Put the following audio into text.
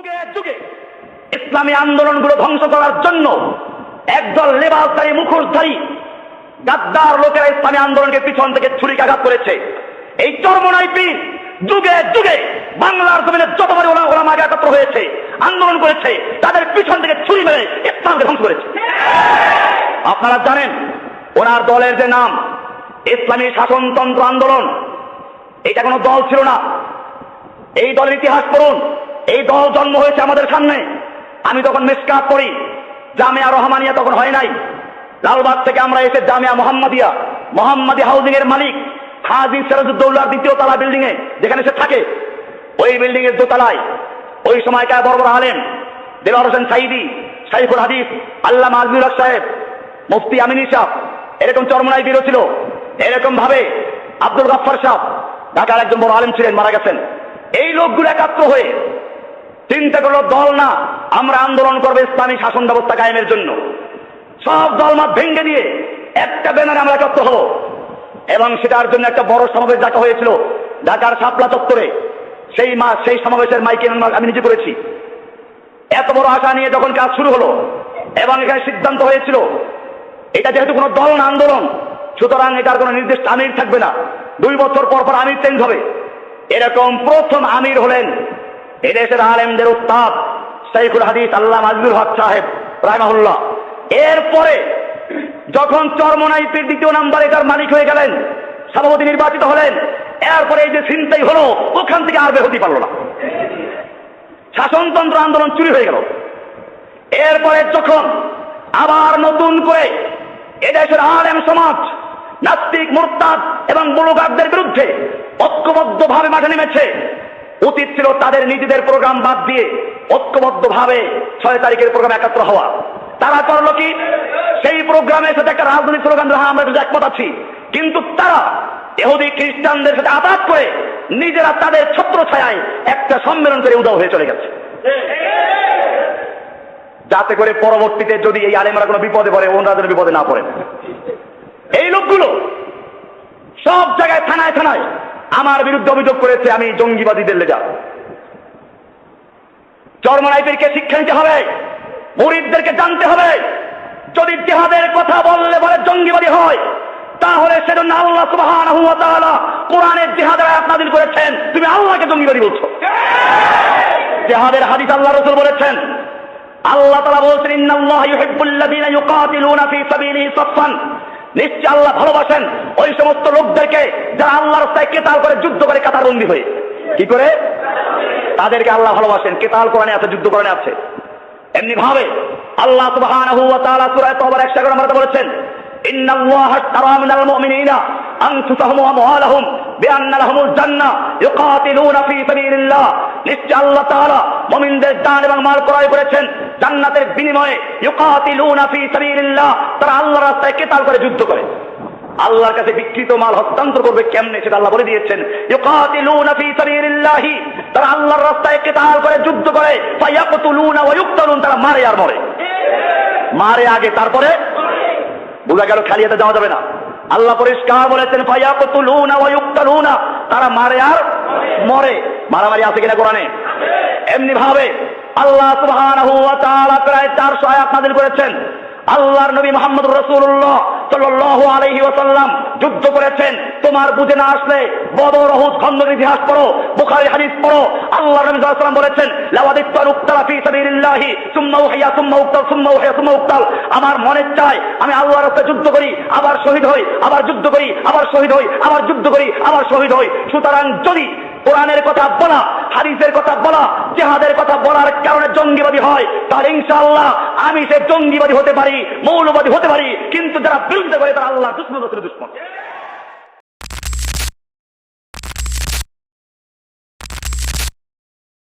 যুগে যুগে ইসলামী আন্দোলনগুলো ধ্বংস করার জন্য একদল লেবাসধারী মুখোশধারী, গাদ্দার লোকেরা ইসলামী আন্দোলনকে পিছন থেকে ছুরিকাঘাত করেছে। এই চর্মনাই পীর যুগে যুগে বাংলার জমিনে যতবারই ওলা ওলামা একত্র হয়েছে, আন্দোলন করেছে, তাদের পিছন থেকে ছুরি মেরে ইসলামকে ধ্বংস করেছে। আপনারা জানেন, ওনার দলের যে নাম, ইসলামী শাসনতন্ত্র আন্দোলন, এটা কোনো দল ছিল না। এই দলের ইতিহাস পড়ুন। এই দল জন্ম হয়েছে আমাদের সামনে। আমি তখন মিসকাত পড়ি। জামিয়া রহমানিয়া তখন হয় নাই। লালবাগ থেকে আমরা এসে জামিয়া মোহাম্মদিয়া, মোহাম্মদী হাউজিং এর মালিক হাজি সিরাজুদ্দৌলার দ্বিতীয় তলা বিল্ডিং এ, যেখানে সে থাকে। ওই বিল্ডিং এর দোতলায় ওই সময়কার বড় বড় আলেম দিলার হোসেন সাইদি, সাইফুল হাদিস আল্লাহ আজমির সাহেব, মুফতি আমিনী সাহ, এরকম চরমনাই বিরো ছিল। এরকম ভাবে আব্দুল গাফার সাহ, ঢাকার একজন বড় আলেম ছিলেন, মারা গেছেন। এই লোকগুলো একাত্র হয়ে চিন্তা করল দল না। আমরা আন্দোলন করব ইসলামী শাসন ব্যবস্থা কায়েমের জন্য। সব দল দলমত ভেঙে দিয়ে একটা ব্যানারে আমরা একাত্র হব। এবং সেটার জন্য একটা বড় সমাবেশ ডাকা হয়েছিল, ঢাকার শাপলা চত্বরে। সেই মা, সেই সমাবেশের মাইকে আমি নিজে করেছি। এত বড় আশা নিয়ে যখন কাজ শুরু হলো, এবং এখানে সিদ্ধান্ত হয়েছিল, এটা যেহেতু কোনো দল না, আন্দোলন, সুতরাং এটার কোনো নির্দিষ্ট আমির থাকবে না। দুই বছর পর পর আমির চেঞ্জ হবে। এরকম প্রথম আমির হলেন এদেশের আলেমদের উত্তাপ, শাইখুল হাদিস আল্লাহ মাজলুল হক সাহেব, রাহমাহুল্লাহ। এরপরে যখন চরমনাইপের দ্বিতীয় নাম্বার তার মালিক হয়ে গেলেন, সভাপতি নির্বাচিত হলেন, এরপরে এই যে চিন্তাই হলো, ওখান থেকে আর বের হতে পারল না। শাসনতন্ত্র আন্দোলন চুরি হয়ে গেল। এরপরে যখন আবার নতুন করে এদেশের আলেম সমাজ, নাস্তিক, মুরতাদ এবং মুলুগারদের বিরুদ্ধে ঐক্যবদ্ধ ভাবে মাঠে নেমেছে উচিত ছিল তাদের নিজেদের প্রোগ্রাম বাদ দিয়ে ঐক্যবদ্ধ ভাবে ছয় তারিখের প্রোগ্রাম একাত্র হওয়া। তারা করল কি? সেই প্রোগ্রামের সাথে একটা রাজনৈতিক স্লোগান হ্যাঁ আমরা একমত আছি। কিন্তু তারা এহুদি খ্রিস্টানদের সাথে আঘাত করে নিজেরা তাদের ছত্র ছায়ায় একটা সম্মেলন করে উদাও হয়ে চলে গেছে। যাতে করে পরবর্তীতে যদি এই আলেমরা কোনো বিপদে পড়ে যেন বিপদে না পড়ে এই লোকগুলো সব জায়গায় থানায় থানায় আমার বিরুদ্ধে অভিযোগ করেছে, আমি জঙ্গিবাদীদের লেজা। চরমনাইপীরকে শিক্ষা নিতে হবে, মুরিদদেরকে জানতে হবে। যদি জেহাদের কথা বললে বলে জঙ্গিবাদী হয়, তাহলে সেজন্য আল্লাহ তাআলা কোরআনের জেহাদের নাযিল করেছেন। তুমি আল্লাহকে জঙ্গিবাদী বলছো। জেহাদের হাদিস আল্লাহ রাসূল বলেছেন, আল্লাহ তাআলা বলছেন, ইন্নাল্লাহ ইউহিব্বুল্লাযীনা ইউকাতিলুনা ফী সাবিলিহি সাফফান। নিশ্চয় আল্লাহ ভালোবাসেন ওই সমস্ত লোকদেরকে যারা আল্লাহর রাস্তায় কেতাল করে যুদ্ধ করে কাতার কাতারবন্দি হয়ে। কি করে? তাদেরকে আল্লাহ ভালোবাসেন। কেতাল কোরআনে আছে, যুদ্ধ কোরআনে আছে। এমনি ভাবে আল্লাহ তাওবার 111 নম্বরে বলেছেন ইন্নাল্লাহা আশতারা মিনাল মুমিনিনা আনফুসাহুম ওয়া আমওয়ালাহুম বিআন্না লাহুমুল জান্নাহ ইউকাতিলুনা ফী সাবিলিল্লাহ। নিশ্চয় আল্লাহ তাআলা মুমিনদের এবং মাল ক্রয় করেছেন, জান্নাতের বিনিময়ে ফী সাবিলিল্লাহ। তারা আল্লাহর রাস্তায় কেতাল করে যুদ্ধ করে। আল্লাহর কাছে বিকৃত মাল হস্তান্তর করবে কেমনে সেটা আল্লাহ বলে দিয়েছেন। ইউকাতিলুনা ফী সাবিলিল্লাহি। তারা আল্লাহর রাস্তায় কেতাল করে যুদ্ধ করে, ফায়াকতুলুনা ওয়া ইউক্তালুন। তারা মারে আর মরে। মারে আগে, তারপরে বোঝা গেল খালি হাতে যাওয়া যাবে না। আল্লাহ পরিষ্কার বলেছেন তারা মারে আর মরে। মারামারি আছে কিনা কোরআনে? এমনি ভাবে আল্লাহ সুবহানাহু ওয়া তাআলা প্রায় 400 আয়াত নাযিল করেছেন। আল্লাহর নবী মোহাম্মদ রাসূলুল্লাহ ওয়াসাল্লাম যুদ্ধ করেছেন। তোমার বুঝে না আসলে বদর উহুদ খন্দকের ইতিহাস পড়ো, বুখারী হাদিস পড়ো। আল্লাহ নবী ওয়াসাল্লাম বলেছেন, লাওয়াদিত্তু উক্তালা ফি সাবিলিল্লাহি, সুম্মা উহিয়া, সুম্মা উক্তাল, সুম্মা উহিয়া, সুম্মা উক্তাল। আমার মনে চায়, আমি আল্লাহর রাস্তায় যুদ্ধ করি, আবার শহীদ হই, আবার যুদ্ধ করি, আবার শহীদ হই, আবার যুদ্ধ করি, আবার শহীদ হই। সুতরাং যদি কোরআনের কথা বলা হাদিসের কথা বলা, জেহাদের কথা বলার কারণে জঙ্গিবাদী হয়। তাহলে ইনশাআল্লাহ আমি সে জঙ্গিবাদী হতে পারি, মৌলবাদী হতে পারি, কিন্তু যারা বিরুদ্ধে করে তারা আল্লাহ দুশ্মন দুশ্মন।